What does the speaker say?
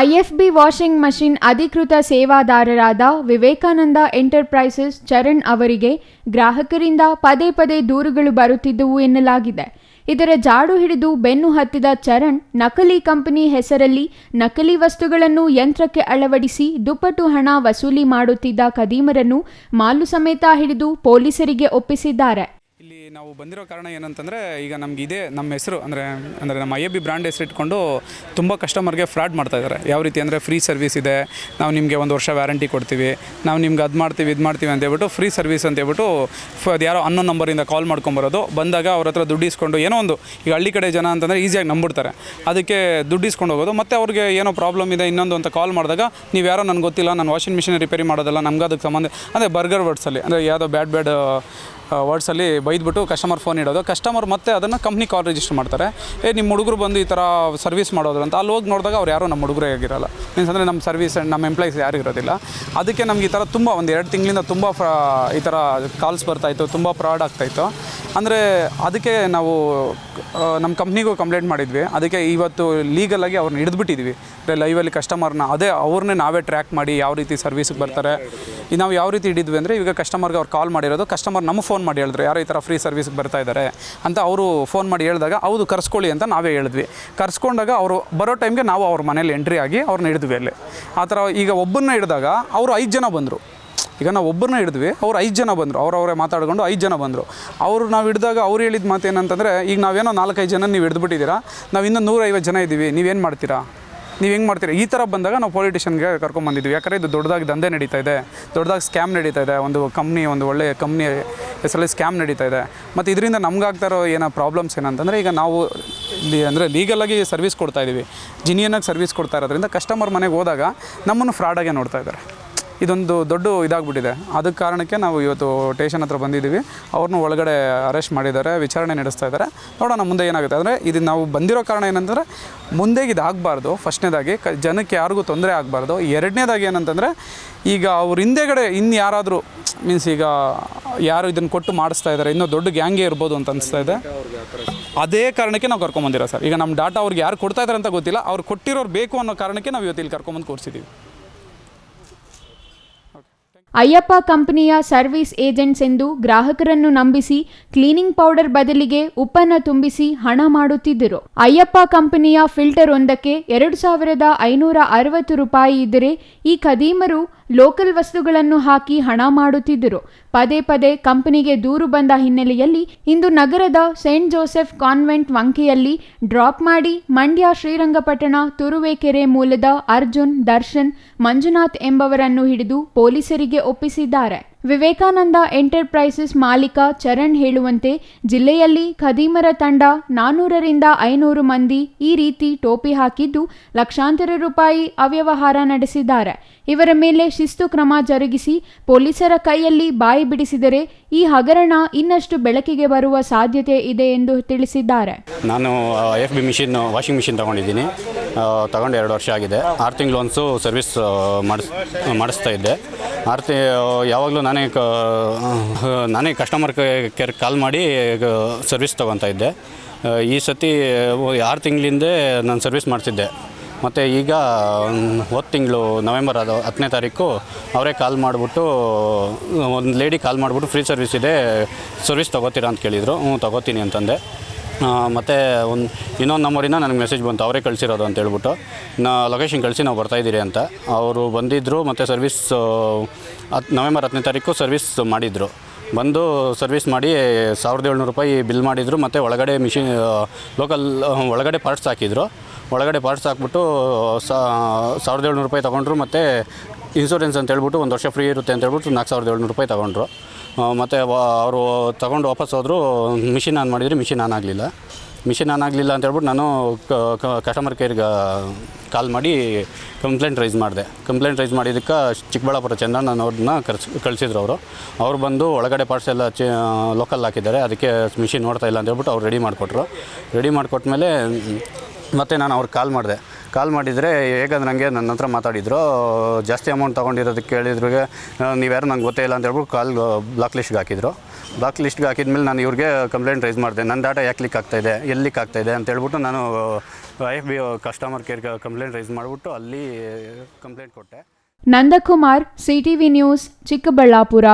IFB washing machine ಅಧಿಕೃತ ಸೇವಾದಾರರಾದ Vivekananda enterprises Charan ಅವರಿಗೆ ಗ್ರಾಹಕರಿಂದ ಪದೇ ಪದೇ ದೂರುಗಳು ಬರುತ್ತಿದ್ದುವು ಎನ್ನಲಾಗಿದೆ. ಇದರ ಜಾಡು ಹಿಡಿದು ಬೆನ್ನು ಹತ್ತಿದ ಚರಣ್ ನಕಲಿ ಕಂಪನಿ ಹೆಸರಲ್ಲಿ ನಕಲಿ ವಸ್ತುಗಳನ್ನು ಯಂತ್ರಕ್ಕೆ ಅಳವಡಿಸಿ ದುಪ್ಪಟ್ಟು ಹಣ ವಸೂಲಿ ಮಾಡುತ್ತಿದ್ದ ಕದೀಮರನ್ನು ಮಾಲು ಸಮೇತ ಹಿಡಿದು ಪೊಲೀಸರಿಗೆ ಒಪ್ಪಿಸಿದ್ದಾರೆ. ನಾವು ಬಂದಿರೋ ಕಾರಣ ಏನಂತಂದರೆ, ಈಗ ನಮ್ಗೆ ಇದೇ ನಮ್ಮ ಹೆಸರು, ಅಂದರೆ ಅಂದರೆ ನಮ್ಮ ಐ ಎ ಬಿ ಬ್ರ್ಯಾಂಡ್ ಹೆಸರು ಇಟ್ಕೊಂಡು ತುಂಬ ಕಸ್ಟಮರ್ಗೆ ಫ್ರಾಡ್ ಮಾಡ್ತಾ ಇದ್ದಾರೆ. ಯಾವ ರೀತಿ ಅಂದರೆ ಫ್ರೀ ಸರ್ವಿಸ್ ಇದೆ, ನಾವು ನಿಮಗೆ ಒಂದು ವರ್ಷ ವ್ಯಾರಂಟಿ ಕೊಡ್ತೀವಿ, ನಾವು ನಿಮ್ಗೆ ಅದು ಮಾಡ್ತೀವಿ, ಇದು ಮಾಡ್ತೀವಿ ಅಂತ ಹೇಳ್ಬಿಟ್ಟು ಫ್ರೀ ಸರ್ವಿಸ್ ಅಂತ ಹೇಳ್ಬಿಟ್ಟು ಫ- ಅದು ಯಾರೋ ಅನ್ನೋ ನಂಬರಿಂದ ಕಾಲ್ ಮಾಡ್ಕೊಂಬರೋದು ಬಂದಾಗ ಅವ್ರ ಹತ್ರ ದುಡ್ಡು ಇಸ್ಕೊಂಡು ಏನೋ ಒಂದು, ಈಗ ಹಳ್ಳಿ ಕಡೆ ಜನ ಅಂತಂದರೆ ಈಸಿಯಾಗಿ ನಂಬಿಡ್ತಾರೆ. ಅದಕ್ಕೆ ದುಡ್ಡು ಇಸ್ಕೊಂಡು ಹೋಗೋದು. ಮತ್ತು ಅವ್ರಿಗೆ ಏನೋ ಪ್ರಾಬ್ಲಮ್ ಇದೆ, ಇನ್ನೊಂದು ಅಂತ ಕಾಲ್ ಮಾಡಿದಾಗ, ನೀವು ಯಾರೋ ನನಗೆ ಗೊತ್ತಿಲ್ಲ, ನಾನು ವಾಷಿಂಗ್ ಮಿಷಿನ್ ರಿಪೇರಿ ಮಾಡೋದಲ್ಲ, ನಮ್ಗೆ ಅದಕ್ಕೆ ಸಂಬಂಧ ಅಂದರೆ ಬರ್ಗರ್ ವರ್ಡ್ಸಲ್ಲಿ ಅಂದರೆ ಯಾವುದೋ ಬ್ಯಾಡ್ ಬ್ಯಾಡ್ ವರ್ಡ್ಸಲ್ಲಿ ಬೈದ್ಬಿಟ್ಟು ಕಸ್ಟಮರ್ ಫೋನ್ ಇಡೋದು. ಕಸ್ಟಮರ್ ಮತ್ತೆ ಅದನ್ನು ಕಂಪ್ನಿ ಕಾಲ್ ರಿಜಿಸ್ಟರ್ ಮಾಡ್ತಾರೆ. ಏ ನಿಮ್ಮ ಹುಡುಗರು ಬಂದು ಈ ಥರ ಸರ್ವಿಸ್ ಮಾಡೋದ್ರು ಅಂತ. ಅಲ್ಲಿ ಹೋಗಿ ನೋಡಿದಾಗ ಅವ್ರು ಯಾರೂ ನಮ್ಮ ಹುಡುಗರೇ ಆಗಿರಲ್ಲ. ಮೀನ್ಸ್ ಅಂದರೆ ನಮ್ಮ ಸರ್ವಿಸ್ ನಮ್ಮ ಎಂಪ್ಲಾಯೀಸ್ ಯಾರು ಇರೋದಿಲ್ಲ. ಅದಕ್ಕೆ ನಮ್ಗೆ ಈ ಥರ ತುಂಬ ಒಂದು ಎರಡು ತಿಂಗಳಿಂದ ತುಂಬ ಈ ಥರ ಕಾಲ್ಸ್ ಬರ್ತಾಯಿತ್ತು ತುಂಬ ಫ್ರಾಡ್ ಆಗ್ತಾಯಿತ್ತು ಅಂದರೆ ಅದಕ್ಕೆ ನಾವು ನಮ್ಮ ಕಂಪ್ನಿಗೂ ಕಂಪ್ಲೇಂಟ್ ಮಾಡಿದ್ವಿ. ಅದಕ್ಕೆ ಇವತ್ತು ಲೀಗಲಾಗಿ ಅವ್ರನ್ನ ಹಿಡಿದ್ಬಿಟ್ಟಿದ್ವಿ. ಲೈವಲ್ಲಿ ಕಸ್ಟಮರ್ನ ಅದೇ ಅವ್ರನ್ನೇ ನಾವೇ ಟ್ರ್ಯಾಕ್ ಮಾಡಿ ಯಾವ ರೀತಿ ಸರ್ವಿಸ್ಗೆ ಬರ್ತಾರೆ. ಈಗ ನಾವು ಯಾವ ರೀತಿ ಹಿಡಿದ್ವಿ ಅಂದರೆ ಈಗ ಕಸ್ಟಮರ್ಗೆ ಅವ್ರು ಕಾಲ್ ಮಾಡಿರೋದು ಕಸ್ಟಮರ್ ನಮ್ಮ ಫೋನ್ ಮಾಡಿ ಹೇಳಿದ್ರು, ಯಾರೋ ಈ ಥರ ಫ್ರೀ ಸರ್ವಿಸ್ಗೆ ಬರ್ತಾ ಇದ್ದಾರೆ ಅಂತ ಅವರು ಫೋನ್ ಮಾಡಿ ಹೇಳಿದಾಗ ಹೌದು ಕರ್ಸ್ಕೊಳ್ಳಿ ಅಂತ ನಾವೇ ಹೇಳಿದ್ವಿ. ಕರ್ಸ್ಕೊಂಡಾಗ ಅವರು ಬರೋ ಟೈಮ್ಗೆ ನಾವು ಅವ್ರ ಮನೇಲಿ ಎಂಟ್ರಿ ಆಗಿ ಅವ್ರನ್ನ ಹಿಡಿದ್ವಿ ಅಲ್ಲಿ. ಆ ಥರ ಈಗ ಒಬ್ಬರನ್ನ ಹಿಡಿದಾಗ ಅವರು ಐದು ಜನ ಬಂದರು. ಈಗ ನಾವು ಒಬ್ಬರನ್ನ ಹಿಡಿದ್ವಿ, ಅವ್ರು ಐದು ಜನ ಬಂದರು. ಅವರವರೇ ಮಾತಾಡ್ಕೊಂಡು ಐದು ಜನ ಬಂದರು. ಅವರು ನಾವು ಹಿಡಿದಾಗ ಅವ್ರು ಹೇಳಿದ ಮಾತು ಏನಂತಂದರೆ ಈಗ ನಾವೇನೋ ನಾಲ್ಕೈದು ಜನ ನೀವು ಹಿಡಿದ್ಬಿಟ್ಟಿದ್ದೀರಾ, ನಾವು ಇನ್ನೂ ನೂರೈವತ್ತು ಜನ ಇದ್ದೀವಿ ನೀವೇನು ಮಾಡ್ತೀರಾ? ನೀವು ಹೆಂಗೆ ಮಾಡ್ತೀರಿ? ಈ ಥರ ಬಂದಾಗ ನಾವು ಪೊಲಿಟಿಷನ್ಗೆ ಕರ್ಕೊಂಬಂದಿದ್ವಿ ಯಾಕಂದರೆ ಇದು ದೊಡ್ಡದಾಗಿ ದಂಧೆ ನಡೀತಾ ಇದೆ. ದೊಡ್ಡದಾಗಿ ಸ್ಕ್ಯಾಮ್ ನಡೀತಾ ಇದೆ. ಒಂದು ಕಂಪ್ನಿ ಒಂದು ಒಳ್ಳೆಯ ಕಂಪ್ನಿ ಹೆಸರಲ್ಲಿ ಸ್ಕ್ಯಾಮ್ ನಡೀತಾ ಇದೆ. ಮತ್ತು ಇದರಿಂದ ನಮಗಾಗ್ತಾ ಇರೋ ಏನೋ ಪ್ರಾಬ್ಲಮ್ಸ್ ಏನಂತಂದರೆ, ಈಗ ನಾವು ಅಂದರೆ ಲೀಗಲಾಗಿ ಸರ್ವಿಸ್ ಕೊಡ್ತಾ ಇದ್ದೀವಿ ಜಿನಿಯನಾಗಿ ಸರ್ವಿಸ್ ಕೊಡ್ತಾ ಇರೋದ್ರಿಂದ ಕಸ್ಟಮರ್ ಮನೆಗೆ ಹೋದಾಗ ನಮ್ಮನ್ನು ಫ್ರಾಡಾಗೆ ನೋಡ್ತಾ ಇದ್ದಾರೆ. ಇದೊಂದು ದೊಡ್ಡ ಇದಾಗ್ಬಿಟ್ಟಿದೆ. ಅದಕ್ಕೆ ಕಾರಣಕ್ಕೆ ನಾವು ಇವತ್ತು ಸ್ಟೇಷನ್ ಹತ್ರ ಬಂದಿದ್ದೀವಿ. ಅವ್ರನ್ನೂ ಒಳಗಡೆ ಅರೆಸ್ಟ್ ಮಾಡಿದ್ದಾರೆ, ವಿಚಾರಣೆ ನಡೆಸ್ತಾ ಇದ್ದಾರೆ. ನೋಡೋಣ ಮುಂದೆ ಏನಾಗುತ್ತೆ. ಅಂದರೆ ಇದು ನಾವು ಬಂದಿರೋ ಕಾರಣ ಏನಂತಂದರೆ ಮುಂದೆ ಇದು ಆಗಬಾರ್ದು. ಫಸ್ಟ್ನೇದಾಗಿ ಕ, ಜನಕ್ಕೆ ಯಾರಿಗೂ ತೊಂದರೆ ಆಗಬಾರ್ದು. ಎರಡನೇದಾಗಿ ಏನಂತಂದರೆ, ಈಗ ಅವ್ರ ಹಿಂದೆಗಡೆ ಇನ್ನು ಯಾರಾದರೂ ಮೀನ್ಸ್ ಈಗ ಯಾರು ಇದನ್ನು ಕೊಟ್ಟು ಮಾಡಿಸ್ತಾ ಇದ್ದಾರೆ ಇನ್ನೂ ದೊಡ್ಡ ಗ್ಯಾಂಗೇ ಇರ್ಬೋದು ಅಂತ ಅನಿಸ್ತಾ ಇದೆ. ಅದೇ ಕಾರಣಕ್ಕೆ ನಾವು ಕರ್ಕೊಂಬಂದಿರೋ ಸರ್. ಈಗ ನಮ್ಮ ಡಾಟಾ ಅವ್ರಿಗೆ ಯಾರು ಕೊಡ್ತಾ ಇದ್ದಾರೆ ಅಂತ ಗೊತ್ತಿಲ್ಲ. ಅವ್ರು ಕೊಟ್ಟಿರೋರು ಬೇಕು ಅನ್ನೋ ಕಾರಣಕ್ಕೆ ನಾವು ಇವತ್ತು ಇಲ್ಲಿ ಕರ್ಕೊಂಬಂದು ಕೂರಿಸಿದ್ದೀವಿ ಅಯ್ಯಪ್ಪ ಕಂಪನಿಯ ಸರ್ವಿಸ್ ಏಜೆಂಟ್ಸ್ ಎಂದು ಗ್ರಾಹಕರನ್ನು ನಂಬಿಸಿ ಕ್ಲೀನಿಂಗ್ ಪೌಡರ್ ಬದಲಿಗೆ ಉಪ್ಪನ್ನು ತುಂಬಿಸಿ ಹಣ ಮಾಡುತ್ತಿದ್ದರು. ಅಯ್ಯಪ್ಪ ಕಂಪನಿಯ ಫಿಲ್ಟರ್ ಒಂದಕ್ಕೆ ಎರಡು ಸಾವಿರದ ಐನೂರ ಅರವತ್ತು ರೂಪಾಯಿ ಇದ್ದರೆ ಈ ಖದೀಮರು ಲೋಕಲ್ ವಸ್ತುಗಳನ್ನು ಹಾಕಿ ಹಣ ಮಾಡುತ್ತಿದ್ದರು. ಪದೇ ಪದೇ ಕಂಪನಿಗೆ ದೂರು ಬಂದ ಹಿನ್ನೆಲೆಯಲ್ಲಿ ಇಂದು ನಗರದ ಸೇಂಟ್ ಜೋಸೆಫ್ ಕಾನ್ವೆಂಟ್ ವಂಕೆಯಲ್ಲಿ ಡ್ರಾಪ್ ಮಾಡಿ ಮಂಡ್ಯ, ಶ್ರೀರಂಗಪಟ್ಟಣ, ತುರುವೇಕೆರೆ ಮೂಲದ ಅರ್ಜುನ್, ದರ್ಶನ್, ಮಂಜುನಾಥ್ ಎಂಬವರನ್ನು ಹಿಡಿದು ಪೊಲೀಸರಿಗೆ ಒಪ್ಪಿಸಿದ್ದಾರೆ. ವಿವೇಕಾನಂದ ಎಂಟರ್ಪ್ರೈಸಸ್ ಮಾಲೀಕ ಚರಣ್ ಹೇಳುವಂತೆ ಜಿಲ್ಲೆಯಲ್ಲಿ ಖದೀಮರ ತಂಡ ನಾನ್ನೂರರಿಂದ ಐನೂರು ಮಂದಿ ಈ ರೀತಿ ಟೋಪಿ ಹಾಕಿದ್ದು ಲಕ್ಷಾಂತರ ರೂಪಾಯಿ ಅವ್ಯವಹಾರ ನಡೆಸಿದ್ದಾರೆ. ಇವರ ಮೇಲೆ ಶಿಸ್ತು ಕ್ರಮ ಜರುಗಿಸಿ ಪೊಲೀಸರ ಕೈಯಲ್ಲಿ ಬಾಯಿ ಬಿಡಿಸಿದರೆ ಈ ಹಗರಣ ಇನ್ನಷ್ಟು ಬೆಳಕಿಗೆ ಬರುವ ಸಾಧ್ಯತೆ ಇದೆ ಎಂದು ತಿಳಿಸಿದ್ದಾರೆ. ನಾನು F B machine washing machine ತಗೊಂಡಿದ್ದೀನಿ. ತಗೊಂಡು ಎರಡು ವರ್ಷ ಆಗಿದೆ. ಆರು ತಿಂಗಳು ಸರ್ವಿಸ್ ಮಾಡಿಸ್, ಮಾಡಿಸ್ತಾ ಇದ್ದೆ. ಆರು ತಿ ಯಾವಾಗಲೂ ನಾನೇ ಕ ನಾನೇ ಕಸ್ಟಮರ್ ಕೇರ್ ಕಾಲ್ ಮಾಡಿ ಸರ್ವಿಸ್ ತೊಗೊತಾ ಇದ್ದೆ. ಈ ಸತಿ ಆರು ತಿಂಗಳಿಂದ ನಾನು ಸರ್ವಿಸ್ ಮಾಡ್ತಿದ್ದೆ. ಮತ್ತು ಈಗ ಹೋದ ತಿಂಗಳು ನವೆಂಬರ್ ಅದು ಹತ್ತನೇ ತಾರೀಕು ಅವರೇ ಕಾಲ್ ಮಾಡಿಬಿಟ್ಟು, ಒಂದು ಲೇಡಿ ಕಾಲ್ ಮಾಡಿಬಿಟ್ಟು ಫ್ರೀ ಸರ್ವಿಸ್ ಇದೆ ಸರ್ವಿಸ್ ತೊಗೋತೀರಾ ಅಂತ ಕೇಳಿದರು. ಹ್ಞೂ ತೊಗೋತೀನಿ ಅಂತಂದೆ. ಮತ್ತು ಒಂದು ಇನ್ನೊಂದು ನಂಬರಿಂದ ನನಗೆ ಮೆಸೇಜ್ ಬಂತು. ಅವರೇ ಕಳಿಸಿರೋದು ಅಂತ ಹೇಳ್ಬಿಟ್ಟು. ನಾ ಲೊಕೇಶನ್ ಕಳಿಸಿ ನಾವು ಬರ್ತಾಯಿದ್ದೀರಿ ಅಂತ. ಅವರು ಬಂದಿದ್ದರು ಮತ್ತು ಸರ್ವಿಸ್ ಹತ್ತು ನವೆಂಬರ್ ಹತ್ತನೇ ತಾರೀಕು ಸರ್ವಿಸ್ ಮಾಡಿದರು. ಬಂದು ಸರ್ವಿಸ್ ಮಾಡಿ ಸಾವಿರದ ಏಳ್ನೂರು ರೂಪಾಯಿ ಬಿಲ್ ಮಾಡಿದರು. ಮತ್ತು ಒಳಗಡೆ ಮಿಷಿನ್ ಲೋಕಲ್ ಒಳಗಡೆ ಪಾರ್ಟ್ಸ್ ಹಾಕಿದ್ರು. ಒಳಗಡೆ ಪಾರ್ಟ್ಸ್ ಹಾಕ್ಬಿಟ್ಟು ಸಾವಿರದ ಏಳ್ನೂರು ರೂಪಾಯಿ ತೊಗೊಂಡ್ರು. ಮತ್ತು ಇನ್ಸೂರೆನ್ಸ್ ಅಂತ ಹೇಳ್ಬಿಟ್ಟು ಒಂದು ವರ್ಷ ಫ್ರೀ ಇರುತ್ತೆ ಅಂತ ಹೇಳ್ಬಿಟ್ಟು ನಾಲ್ಕು ಸಾವಿರದ ಏಳ್ನೂರು ರೂಪಾಯಿ ತೊಗೊಂಡ್ರು. ಮತ್ತು ಅವರು ತೊಗೊಂಡು ವಾಪಸ್ ಹೋದರು, ಮಿಷಿನ್ ಆನ್ ಮಾಡಿದರೆ ಮಿಷಿನ್ ಆನ್ ಆಗಲಿಲ್ಲ. ಮಿಷಿನ್ ಆನ್ ಆಗಲಿಲ್ಲ ಅಂತ ಹೇಳ್ಬಿಟ್ಟು ನಾನು ಕಸ್ಟಮರ್ ಕೇರ್ಗೆ ಕಾಲ್ ಮಾಡಿ ಕಂಪ್ಲೇಂಟ್ ರೈಸ್ ಮಾಡಿದೆ. ಕಂಪ್ಲೇಂಟ್ ರೈಸ್ ಮಾಡಿದ್ದಕ್ಕೆ ಚಿಕ್ಕಬಳ್ಳಾಪುರ ಚಂದ್ರಣ್ಣ ಅವ್ರನ್ನ ಕರ್ಸ್, ಕಳಿಸಿದ್ರು ಅವರು. ಅವ್ರು ಬಂದು ಒಳಗಡೆ ಪಾರ್ಟ್ಸ್ ಎಲ್ಲ ಚಿ ಲೋಕಲ್ ಹಾಕಿದ್ದಾರೆ, ಅದಕ್ಕೆ ಮಿಷಿನ್ ನೋಡ್ತಾ ಇಲ್ಲ ಅಂತ ಹೇಳ್ಬಿಟ್ಟು ಅವ್ರು ರೆಡಿ ಮಾಡಿಕೊಟ್ರು. ರೆಡಿ ಮಾಡಿಕೊಟ್ಮೇಲೆ ಮತ್ತು ನಾನು ಅವ್ರಿಗೆ ಕಾಲ್ ಮಾಡಿದೆ. ಕಾಲ್ ಮಾಡಿದರೆ, ಹೇಗಂದ್ರೆ ನನಗೆ ನನ್ನ ಹತ್ರ ಮಾತಾಡಿದ್ರು, ಜಾಸ್ತಿ ಅಮೌಂಟ್ ತೊಗೊಂಡಿರೋದಕ್ಕೆ ಕೇಳಿದ್ರಿಗೆ ನೀವ್ಯಾರು ನಂಗೆ ಗೊತ್ತೇ ಇಲ್ಲ ಅಂತ ಹೇಳ್ಬಿಟ್ಟು ಕಾಲ್ ಬ್ಲಾಕ್ ಲಿಸ್ಟ್ಗೆ ಹಾಕಿದ್ರು. ಬ್ಲಾಕ್ ಲಿಸ್ಟ್ಗೆ ಹಾಕಿದ್ಮೇಲೆ ನಾನು ಇವ್ರಿಗೆ ಕಂಪ್ಲೇಂಟ್ ರೈಸ್ ಮಾಡಿದೆ. ನನ್ನ ಡಾಟಾ ಯಾಕೆ ಕ್ಲಿಕ್ ಆಗ್ತಾಯಿದೆ ಎಲ್ಲಿ ಆಗ್ತಾಯಿದೆ ಅಂತ ಹೇಳ್ಬಿಟ್ಟು ನಾನು ಐ ಎಫ್ ಬಿ ಕಸ್ಟಮರ್ ಕೇರ್ಗೆ ಕಂಪ್ಲೇಂಟ್ ರೈಸ್ ಮಾಡಿಬಿಟ್ಟು ಅಲ್ಲಿ ಕಂಪ್ಲೇಂಟ್ ಕೊಟ್ಟೆ. Nandakumar CTV news Chikkaballapur.